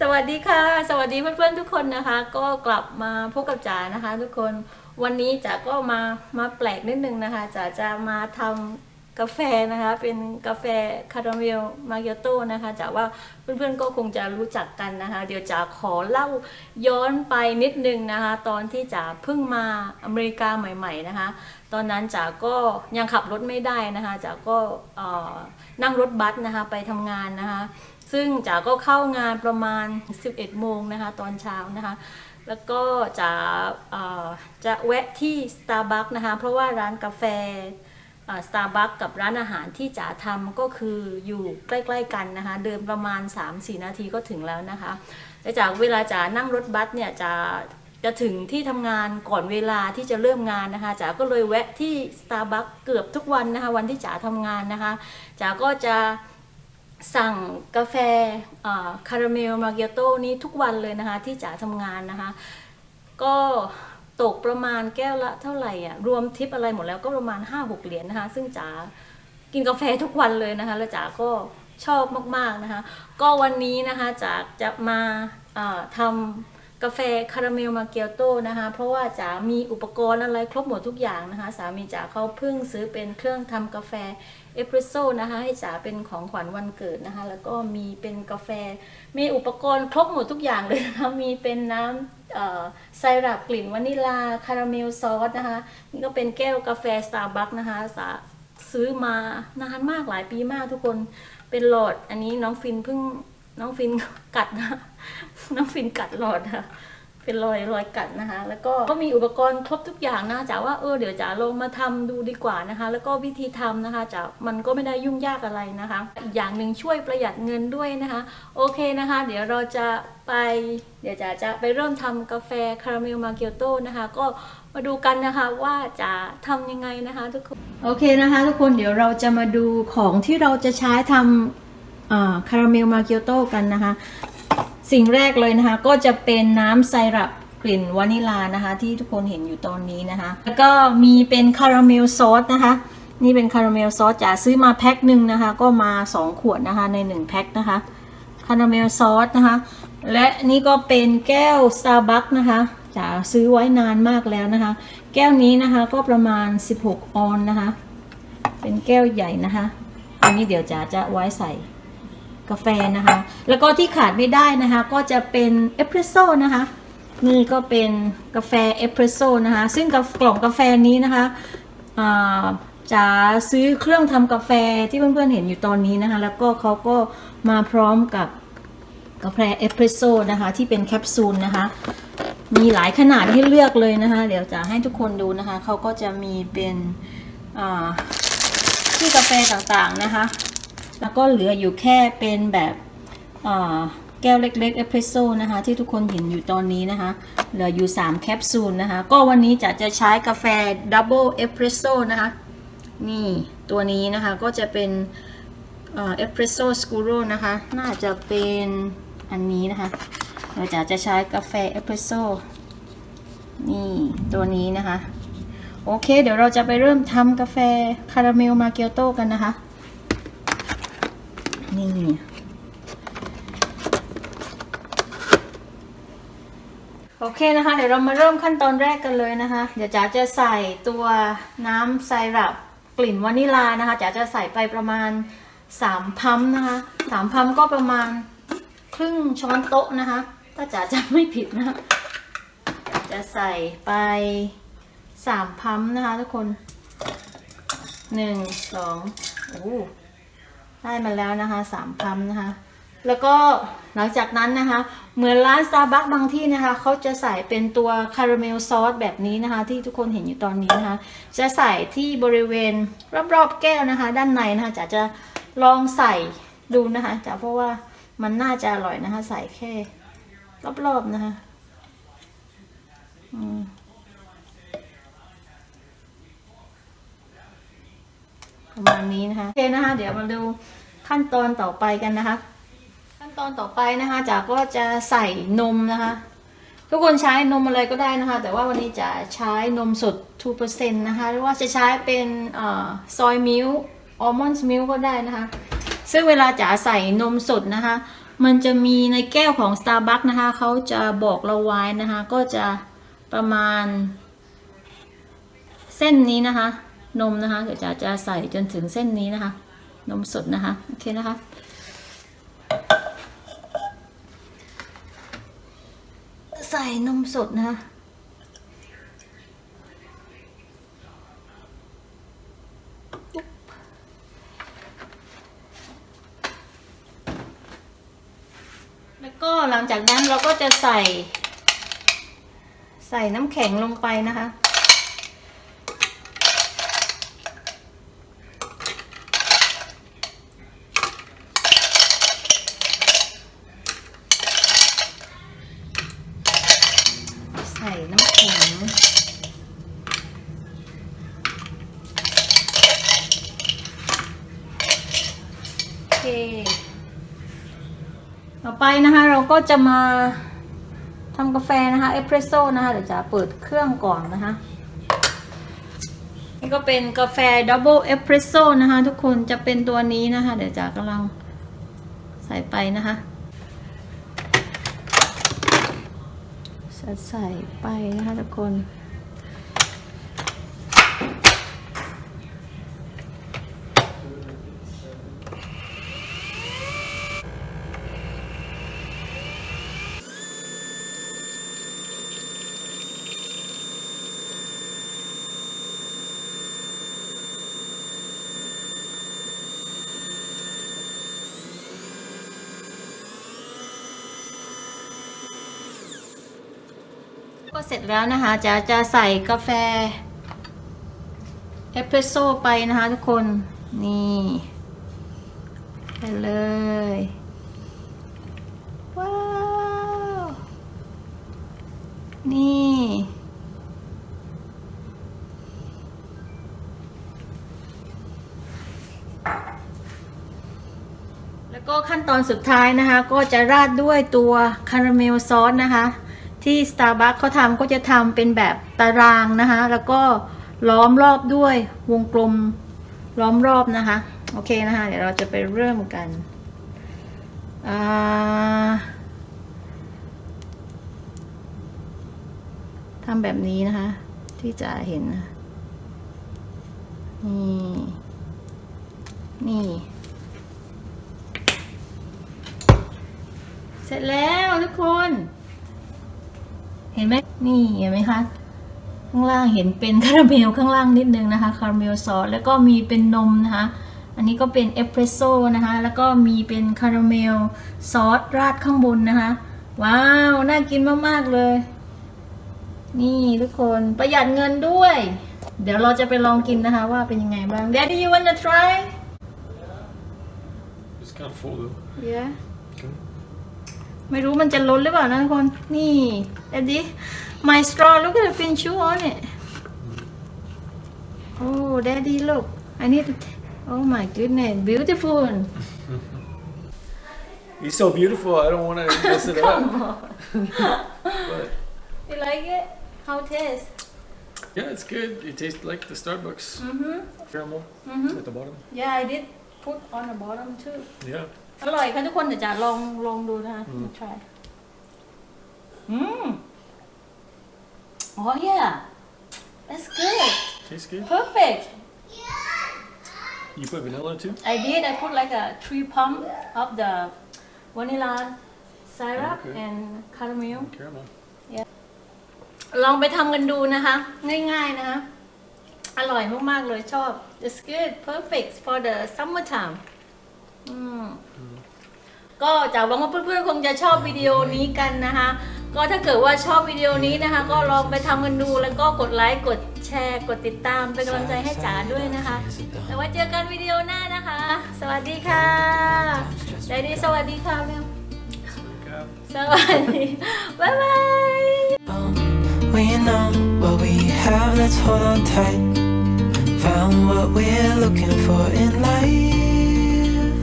สวัสดีค่ะ สวัสดีเพื่อนๆทุกคนนะคะ ก็กลับมาพบกับจ๋านะคะ ทุกคนวันนี้จ๋าก็มามาแปลกนิดนึงนะคะจ๋าจะมาทำกาแฟนะคะ เป็นกาแฟคาราเมลมาเกโต้นะคะจ๋าว่าเพื่อนๆก็คงจะรู้จักกันนะคะ เดี๋ยวจ๋าขอเล่าย้อนไปนิดนึงนะคะ ตอนที่จ๋าเพิ่งมาอเมริกาใหม่ ๆนะคะ ตอนนั้นจ๋าก็ยังขับรถไม่ได้นะคะจ๋าก็เอ่อนั่งรถบัสนะคะไปทำงานนะคะ ซึ่งจ๋าก็เข้างานประมาณ 11 โมงนะคะตอนเช้านะคะ แล้วก็จ๋าจะแวะที่ Starbucks นะคะ เพราะว่าร้านกาแฟสตาร์บัคกับร้านอาหารที่จ๋าทำก็คืออยู่ใกล้ๆกันนะคะ เดินประมาณ 3-4 นาทีก็ถึงแล้วนะคะแต่จากเวลาจ๋านั่งรถบัสเนี่ยจะจะถึงที่ทำงานก่อนเวลาที่จะเริ่มงานนะคะจ๋าก็เลยแวะที่ Starbucks เกือบทุกวันนะคะ วันที่จ๋าทำงานนะคะจ๋าก็จะ สั่งกาแฟคาราเมลมาเกียโต้นี้ทุกวันเลยนะคะ ที่จ๋าทำงานนะคะ ก็ตกประมาณแก้วละเท่าไหร่อะรวมทิปอะไรหมดแล้วก็ประมาณ 5-6 เหรียญนะคะ ซึ่งจ๋ากินกาแฟทุกวันเลยนะคะ แล้วจ๋าก็ชอบมากๆนะคะ ก็วันนี้นะคะจ๋าจะมาอ่าทำ กาแฟคาราเมลมาเกียวโต้นะคะ เพราะว่าจ๋ามีอุปกรณ์อะไรครบหมดทุกอย่างนะคะ สามีจ๋าเขาเพิ่งซื้อเป็นเครื่องทำกาแฟเอสเปรสโซ่นะคะ ให้จ๋าเป็นของขวัญวันเกิดนะคะ แล้วก็มีเป็นกาแฟ มีอุปกรณ์ครบหมดทุกอย่างเลยนะคะ มีเป็นน้ำไซรัปกลิ่นวานิลาคาราเมลซอสนะคะนี่ก็เป็นแก้วกาแฟสตาร์บัคนะคะสาซื้อมานานมากหลายปีมากทุกคนเป็นหลอดอันนี้น้องฟินเพิ่งน้องฟินกัดนะ น้องฟินกัดหลอดค่ะเป็นรอยรอยกัดนะคะ แล้วก็ก็มีอุปกรณ์ครบทุกอย่างนะจ๋าว่าเออเดี๋ยวจ๋าลองมาทำดูดีกว่านะคะ แล้วก็วิธีทำนะคะจ๋ามันก็ไม่ได้ยุ่งยากอะไรนะคะอีกอย่างหนึ่งช่วยประหยัดเงินด้วยนะคะ โอเคนะคะ เดี๋ยวเราจะไป เดี๋ยวจ๋าจะไปเริ่มทำกาแฟคาราเมลมาเกียวโต้นะคะ ก็มาดูกันนะคะว่าจะทำยังไงนะคะทุกคนโอเคนะคะ ทุกคนเดี๋ยวเราจะมาดูของที่เราจะใช้ทำคาราเมลมาเกียวโต้กันนะคะ สิ่งแรกเลยนะคะ ก็จะเป็นน้ำไซรัปกลิ่นวานิลานะคะ ที่ทุกคนเห็นอยู่ตอนนี้นะคะ แล้วก็มีเป็นคาราเมลซอสนะคะ นี่เป็นคาราเมลซอสจ๋าซื้อมาแพ็คหนึ่งนะคะ ก็มา 2 ขวดนะคะใน 1 แพ็คนะคะคาราเมลซอสนะคะ และนี่ก็เป็นแก้ว Starbucks นะคะจ๋าซื้อไว้นานมากแล้วนะคะ แก้วนี้นะคะก็ประมาณ 16 ออนนะคะ เป็นแก้วใหญ่นะคะ อันนี้เดี๋ยวจ๋าจะไว้ใส่ กาแฟนะคะ แล้วก็ที่ขาดไม่ได้นะคะ ก็จะเป็นเอสเปรสโซ่นะคะนี่ก็เป็นกาแฟเอสเปรสโซ่นะคะ ซึ่งกล่องกาแฟนี้นะคะจะซื้อเครื่องทำกาแฟที่เพื่อนๆเห็นอยู่ตอนนี้นะคะ แล้วก็เขาก็มาพร้อมกับกาแฟเอสเปรสโซ่นะคะ ที่เป็นแคปซูลนะคะ มีหลายขนาดให้เลือกเลยนะคะ เดี๋ยวจะให้ทุกคนดูนะคะ เขาก็จะมีเป็นที่กาแฟต่างๆนะคะ แล้วก็เหลืออยู่แค่เป็นแบบแก้วเล็กๆเอสเปรสโซ่นะคะที่ทุกคนเห็นอยู่ตอนนี้นะคะ เหลืออยู่ 3 แคปซูลนะคะ ก็วันนี้จะจะใช้กาแฟดับเบิลเอสเปรสโซ่นะคะนี่ตัวนี้นะคะก็จะเป็นเอสเปรสโซ่สกูโรนะคะ น่าจะเป็นอันนี้นะคะ เราจะจะใช้กาแฟเอสเปรสโซ่นี่ตัวนี้นะคะ โอเค เดี๋ยวเราจะไปเริ่มทำกาแฟคาราเมลมาเกียวโต้กันนะคะ นี่ โอเคนะคะ เดี๋ยวเรามาเริ่มขั้นตอนแรกกันเลยนะคะ เดี๋ยวจ๋าจะใส่ตัวน้ำไซรัปกลิ่นวานิลานะคะจ๋าจะใส่ไปประมาณ 3 พัมนะคะ3พัมก็ประมาณครึ่งช้อนโต๊ะนะคะ ถ้าจ๋าจะไม่ผิดนะคะจะใส่ไป3พัมนะคะทุกคน 1 2โอ้ ได้มาแล้วนะคะสามพัมนะคะ แล้วก็หลังจากนั้นนะคะ เหมือนร้านซาบักบางที่นะคะเขาจะใส่เป็นตัวคาราเมลซอสแบบนี้นะคะ ที่ทุกคนเห็นอยู่ตอนนี้นะคะ จะใส่ที่บริเวณรอบๆแก้วนะคะ ด้านในนะคะจะจะลองใส่ดูนะคะจะเพราะว่ามันน่าจะอร่อยนะคะ ใส่แค่รอบๆนะคะ อืม ประมาณนี้นะคะโอเคนะคะ เดี๋ยวมาดูขั้นตอนต่อไปกันนะคะ ขั้นตอนต่อไปนะคะจ๋าก็จะใส่นมนะคะ ทุกคนใช้นมอะไรก็ได้นะคะ แต่ว่าวันนี้จะใช้นมสด 2%นะคะหรือว่าจะใช้เป็นซอยมิลค์อัลมอนด์มิลค์ก็ได้นะคะ ซึ่งเวลาจะใส่นมสดนะคะ มันจะมีในแก้วของ Starbucks นะคะเขาจะบอกเราไว้นะคะ ก็จะประมาณ เส้นนี้นะคะ นมนะคะ เดี๋ยวจะจะใส่จนถึงเส้นนี้นะคะ นมสดนะคะ โอเคนะคะ ใส่นมสดนะคะแล้วก็หลังจากนั้นเราก็จะใส่ ใส่น้ำแข็งลงไปนะคะ ใส่น้ำแข็งโอเค ต่อไปนะคะเราก็จะมาทำกาแฟนะคะเอสเปรสโซ่นะคะเดี๋ยวจะเปิดเครื่องก่อนนะคะนี่ก็เป็นกาแฟดับเบิลเอสเปรสโซ่นะคะทุกคนจะเป็นตัวนี้นะคะ เดี๋ยวจะกำลังใส่ไปนะคะ ใส่ไปนะคะทุกคน ก็เสร็จแล้วนะคะจะจะใส่กาแฟเอสเปรสโซ่ไปนะคะทุกคน นี่ไปเลย ว้าว นี่ แล้วก็ขั้นตอนสุดท้ายนะคะ ก็จะราดด้วยตัวคาราเมลซอสนะคะ ที่ Starbucks เขาทำก็จะทำเป็นแบบตารางนะคะ แล้วก็ล้อมรอบด้วยวงกลมล้อมรอบนะคะ โอเคนะคะ เดี๋ยวเราจะไปเริ่มกันทำแบบนี้นะคะ ที่จะเห็นนะนี่ นี่ เสร็จแล้วทุกคน เห็นไหมนี่เห็นไหมคะข้างล่างเห็นเป็นคาราเมลข้างล่างนิดนึงนะคะคาราเมลซอสแล้วก็มีเป็นนมนะคะ อันนี้ก็เป็นเอสเปรสโซ่นะคะแล้วก็มีเป็นคาราเมลซอสราดข้างบนนะคะ ว้าว น่ากินมาก ๆ เลย นี่ทุกคนประหยัดเงินด้วย เดี๋ยวเราจะไปลองกินนะคะว่าเป็นยังไงบ้าง Daddy you wanna try It's kind of full though. yeah Okay. ไม่รู้มันจะล้นหรือเปล่านะทุกคน นี่เอ็ดดี้ my straw look at the fin shoe on it oh daddy look I need to t- oh my goodness beautiful He's so beautiful. I don't want to mess it up. but you like it how taste yeah, it's good. It tastes like the Starbucks mm-hmm caramel mm-hmm at the bottom. yeah I did put on the bottom too Yeah. อร่อยค่ะทุกคนเดี๋ยวจะลองลองดูนะคะอืม try อืมอ๋อ yeah that's good Tastes good. perfect You put vanilla too? I did. I put like a three pump of the vanilla syrup Okay. and caramel. Caramel. ลองไปทำกันดูนะคะ ง่ายๆนะคะ อร่อยมากๆเลยชอบ It's good perfect for the summertime อืม ก็จากหวังว่าเพื่อนๆคงจะชอบวิดีโอนี้กันนะคะ ก็ถ้าเกิดว่าชอบวิดีโอนี้นะคะ ก็ลองไปทำกันดูแล้วก็กดไลค์กดแชร์กดติดตามเป็นกำลังใจให้จ๋าด้วยนะคะแล้วไว้เจอกันวิดีโอหน้านะคะ สวัสดีค่ะใจดีสวัสดีค่ะแมวสวัสดีบ๊ายบาย We know what we have, let's hold on tight. Found what we're looking for in life.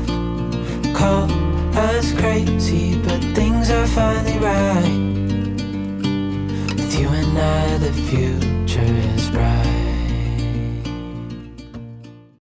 Call us crazy, but things are finally right. With you and I, the future is bright.